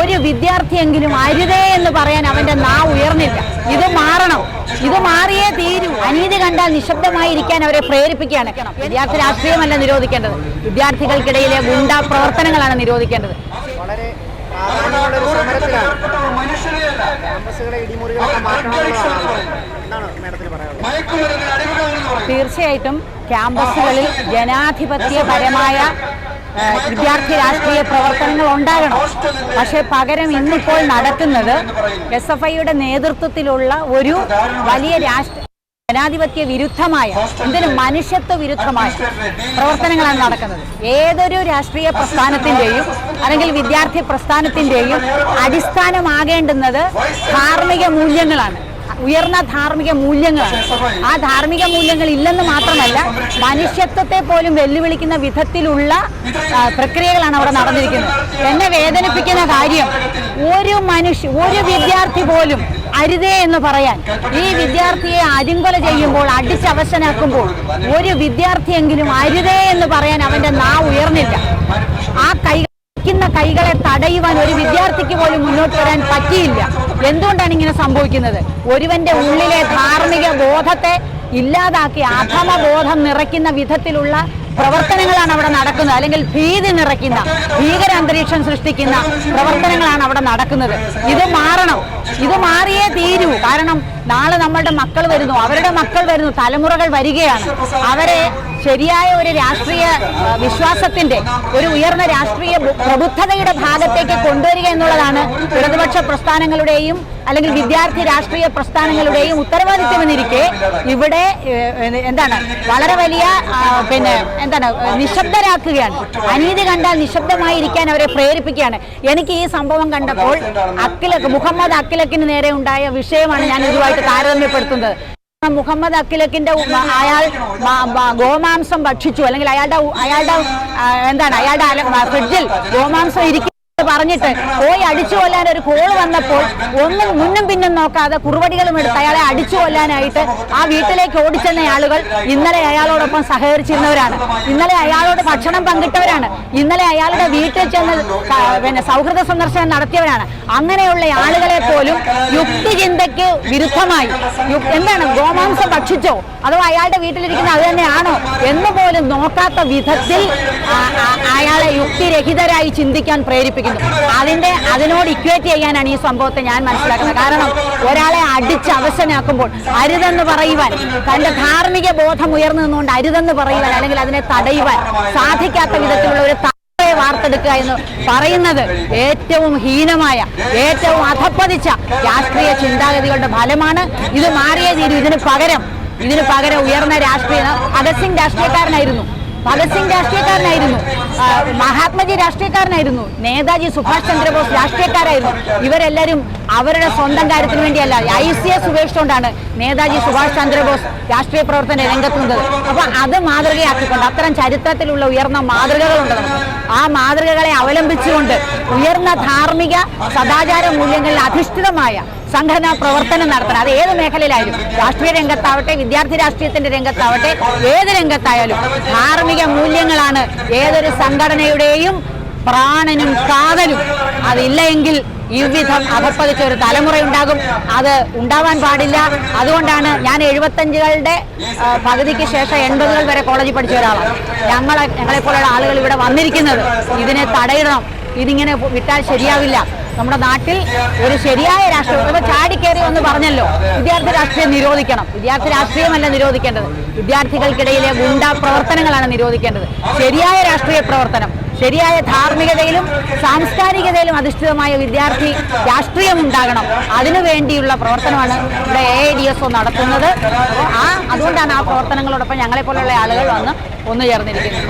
ഒരു വിദ്യാർത്ഥിയെങ്കിലും അരുതേ എന്ന് പറയാൻ അവന്റെ നാ ഉയർന്നില്ല. ഇത് മാറണം. ഇത് മാറിയേ തീരൂ. അനീതി കണ്ടാൽ നിശബ്ദമായി നിശബ്ദമായിരിക്കാൻ അവരെ പ്രേരിപ്പിക്കുകയാണ്. വിദ്യാർത്ഥി രാഷ്ട്രീയമല്ല നിരോധിക്കേണ്ടത്. വിദ്യാർത്ഥികൾക്കിടയിലെ ഗുണ്ടാ പ്രവർത്തനങ്ങളാണ് നിരോധിക്കേണ്ടത്. വളരെ തീർച്ചയായിട്ടും ക്യാമ്പസുകളിൽ ജനാധിപത്യപരമായ വിദ്യാർത്ഥി രാഷ്ട്രീയ പ്രവർത്തനങ്ങൾ ഉണ്ടാകണം. പക്ഷേ പകരം ഇന്നിപ്പോൾ നടക്കുന്നത് എസ് എഫ് ഐയുടെ നേതൃത്വത്തിലുള്ള ഒരു വലിയ രാഷ്ട്ര ജനാധിപത്യ വിരുദ്ധമായ എന്തിനും മനുഷ്യത്വ വിരുദ്ധമായ പ്രവർത്തനങ്ങളാണ് നടക്കുന്നത്. ഏതൊരു രാഷ്ട്രീയ പ്രസ്ഥാനത്തിന്റെയും അല്ലെങ്കിൽ വിദ്യാർത്ഥി പ്രസ്ഥാനത്തിന്റെയും അടിസ്ഥാനമാകേണ്ടുന്നത് ധാർമ്മിക മൂല്യങ്ങളാണ്. ഉയർന്ന ധാർമ്മിക മൂല്യങ്ങളാണ് ആ ധാർമ്മിക മൂല്യങ്ങൾ ഇല്ലെന്ന് മാത്രമല്ല മനുഷ്യത്വത്തെ പോലും വെല്ലുവിളിക്കുന്ന വിധത്തിലുള്ള പ്രക്രിയകളാണ് അവിടെ നടന്നിരിക്കുന്നത്. എന്നെ വേദനിപ്പിക്കുന്ന കാര്യം ഒരു മനുഷ്യ ഒരു വിദ്യാർത്ഥി പോലും അരുതേ എന്ന് പറയാൻ ഈ വിദ്യാർത്ഥിയെ അരിങ്കൊല ചെയ്യുമ്പോൾ അടിച്ചവശനാക്കുമ്പോൾ ഒരു വിദ്യാർത്ഥിയെങ്കിലും അരുതേ എന്ന് പറയാൻ അവന്റെ നാ ഉയർന്നില്ല. ആ കൈ ക്കുന്ന കൈകളെ തടയുവാൻ ഒരു വിദ്യാർത്ഥിക്ക് പോലും മുന്നോട്ട് വരാൻ പറ്റിയില്ല. എന്തുകൊണ്ടാണ് ഇങ്ങനെ സംഭവിക്കുന്നത്? ഒരുവന്റെ ഉള്ളിലെ ധാർമ്മിക ബോധത്തെ ഇല്ലാതാക്കി അധമ ബോധം നിറയ്ക്കുന്ന വിധത്തിലുള്ള പ്രവർത്തനങ്ങളാണ് അവിടെ നടക്കുന്നത്. അല്ലെങ്കിൽ ഭീതി നിറയ്ക്കുന്ന ഭീകര അന്തരീക്ഷം സൃഷ്ടിക്കുന്ന പ്രവർത്തനങ്ങളാണ് അവിടെ നടക്കുന്നത്. ഇത് മാറണം. ഇത് മാറിയേ തീരൂ. കാരണം നാളെ നമ്മളുടെ മക്കൾ വരുന്നു. അവരുടെ മക്കൾ വരുന്നു. തലമുറകൾ വരികയാണ്. അവരെ ശരിയായ ഒരു രാഷ്ട്രീയ വിശ്വാസത്തിന്റെ ഒരു ഉയർന്ന രാഷ്ട്രീയ പ്രബുദ്ധതയുടെ ഭാഗത്തേക്ക് കൊണ്ടുവരിക എന്നുള്ളതാണ് ഇടതുപക്ഷ പ്രസ്ഥാനങ്ങളുടെയും അല്ലെങ്കിൽ വിദ്യാർത്ഥി രാഷ്ട്രീയ പ്രസ്ഥാനങ്ങളുടെയും ഉത്തരവാദിത്വമെന്നിരിക്കെ ഇവിടെ എന്താണ്? വളരെ വലിയ പിന്നെ എന്താണ് നിശബ്ദരാക്കുകയാണ്. അനീതി കണ്ടാൽ നിശബ്ദമായിരിക്കാൻ അവരെ പ്രേരിപ്പിക്കുകയാണ്. എനിക്ക് ഈ സംഭവം കണ്ടപ്പോൾ അക്കിലക്ക് മുഹമ്മദ് അക്കിലക്കിന് നേരെ ഉണ്ടായ വിഷയമാണ് ഞാൻ ഇതുമായിട്ട് താരതമ്യപ്പെടുത്തുന്നത്. മുഹമ്മദ് അക്കിലക്കിന്റെ അയാൾ ഗോമാംസം ഭക്ഷിച്ചു. അല്ലെങ്കിൽ അയാളുടെ അയാളുടെ എന്താണ് അയാളുടെ ഫ്രിഡ്ജിൽ ഗോമാംസം ഇരിക്കും പറഞ്ഞിട്ട് പോയി അടിച്ചു കൊല്ലാൻ ഒരു കോൾ വന്നപ്പോൾ ഒന്നും മുന്നും പിന്നും നോക്കാതെ കുറുവടികളും എടുത്ത് അയാളെ അടിച്ചു കൊല്ലാനായിട്ട് ആ വീട്ടിലേക്ക് ഓടിച്ചെന്ന ആളുകൾ ഇന്നലെ അയാളോടൊപ്പം സഹകരിച്ചിരുന്നവരാണ്. ഇന്നലെ അയാളോട് ഭക്ഷണം പങ്കിട്ടവരാണ്. ഇന്നലെ അയാളുടെ വീട്ടിൽ ചെന്ന് പിന്നെ സൗഹൃദ സന്ദർശനം നടത്തിയവരാണ്. അങ്ങനെയുള്ള ആളുകളെ പോലും യുക്തിചിന്തയ്ക്ക് വിരുദ്ധമായി. എന്താണ് ഗോമാംസം ഭക്ഷിച്ചോ? അഥവാ അയാളുടെ വീട്ടിലിരിക്കുന്ന അത് തന്നെയാണോ? എന്ന് പോലും നോക്കാത്ത വിധത്തിൽ അയാളെ യുക്തിരഹിതരായി ചിന്തിക്കാൻ പ്രേരിപ്പിക്കുന്നു. അതിന്റെ അതിനോട് ഇക്വേറ്റ് ചെയ്യാനാണ് ഈ സംഭവത്തെ ഞാൻ മനസ്സിലാക്കുന്നത്. കാരണം ഒരാളെ അടിച്ച് അവശനാക്കുമ്പോൾ അരുതെന്ന് പറയുവാൻ തന്റെ ധാർമ്മിക ബോധം ഉയർന്നു നിന്നുകൊണ്ട് അരുതെന്ന് പറയുവാൻ അല്ലെങ്കിൽ അതിനെ തടയുവാൻ സാധിക്കാത്ത വിധത്തിലുള്ള ഒരു വാർത്തെടുക്കുക എന്ന് പറയുന്നത് ഏറ്റവും ഹീനമായ ഏറ്റവും അധപ്പതിച്ച രാഷ്ട്രീയ ചിന്താഗതികളുടെ ഫലമാണ്. ഇത് മാറിയ തീരും ഇതിന് പകരം ഇതിന് പകരം ഉയർന്ന രാഷ്ട്രീയ ഭഗത് സിംഗ് രാഷ്ട്രീയക്കാരനായിരുന്നു. ഭഗത് സിംഗ് രാഷ്ട്രീയക്കാരനായിരുന്നു മഹാത്മജി രാഷ്ട്രീയക്കാരനായിരുന്നു. നേതാജി സുഭാഷ് ചന്ദ്രബോസ് രാഷ്ട്രീയക്കാരായിരുന്നു. ഇവരെല്ലാവരും അവരുടെ സ്വന്തം കാര്യത്തിന് വേണ്ടിയല്ല ഐ സി എസ് ഉപേക്ഷിച്ചുകൊണ്ടാണ് നേതാജി സുഭാഷ് ചന്ദ്രബോസ് രാഷ്ട്രീയ പ്രവർത്തന രംഗത്തുന്നത് അപ്പൊ അത് മാതൃകയാക്കിക്കൊണ്ട് അത്തരം ചരിത്രത്തിലുള്ള ഉയർന്ന മാതൃകകളുണ്ട് ആ മാതൃകകളെ അവലംബിച്ചുകൊണ്ട് ഉയർന്ന ധാർമ്മിക സദാചാര മൂല്യങ്ങളിൽ അധിഷ്ഠിതമായ സംഘടനാ പ്രവർത്തനം നടത്തണം. അത് ഏത് മേഖലയിലായാലും രാഷ്ട്രീയ രംഗത്താവട്ടെ വിദ്യാർത്ഥി രാഷ്ട്രീയത്തിന്റെ രംഗത്താവട്ടെ ഏത് രംഗത്തായാലും ധാർമ്മിക മൂല്യങ്ങളാണ് ഏതൊരു സംഘടനയുടെയും പ്രാണനും കാതലും. അതില്ലെങ്കിൽ എങ്കിൽ ഇவ்விധം ഒരു തലമുറ ഉണ്ടാകും. അത് ഉണ്ടാവാൻ പാടില്ല. അതുകൊണ്ടാണ് ഞാൻ എഴുപത്തഞ്ചുകളുടെ പകുതിക്ക് ശേഷം എൺപതുകൾ വരെ കോളേജിൽ പഠിച്ച ഒരാളാണ്. ഞങ്ങളെ ഞങ്ങളെപ്പോലുള്ള ആളുകൾ ഇവിടെ വന്നിരിക്കുന്നത്. ഇതിനെ തടയിടണം ഇതിങ്ങനെ വിട്ടാൽ ശരിയാവില്ല. നമ്മുടെ നാട്ടിൽ ഒരു ശരിയായ രാഷ്ട്രീയം ഇപ്പൊ ചാടിക്കേറി ഒന്ന് പറഞ്ഞല്ലോ. വിദ്യാർത്ഥി രാഷ്ട്രീയം നിരോധിക്കണം. വിദ്യാർത്ഥി രാഷ്ട്രീയമല്ല നിരോധിക്കേണ്ടത്. വിദ്യാർത്ഥികൾക്കിടയിലെ ഗുണ്ടാ പ്രവർത്തനങ്ങളാണ് നിരോധിക്കേണ്ടത്. ശരിയായ രാഷ്ട്രീയ പ്രവർത്തനം ശരിയായ ധാർമ്മികതയിലും സാംസ്കാരികതയിലും അധിഷ്ഠിതമായ വിദ്യാർത്ഥി രാഷ്ട്രീയം ഉണ്ടാകണം. അതിനു വേണ്ടിയുള്ള പ്രവർത്തനമാണ് ഇവിടെ എ ഡി എസ് ഒ നടത്തുന്നത്. ആ അതുകൊണ്ടാണ് ആ പ്രവർത്തനങ്ങളോടൊപ്പം ഞങ്ങളെപ്പോലുള്ള ആളുകൾ വന്ന് ഒന്നു ചേർന്നിരിക്കുന്നത്.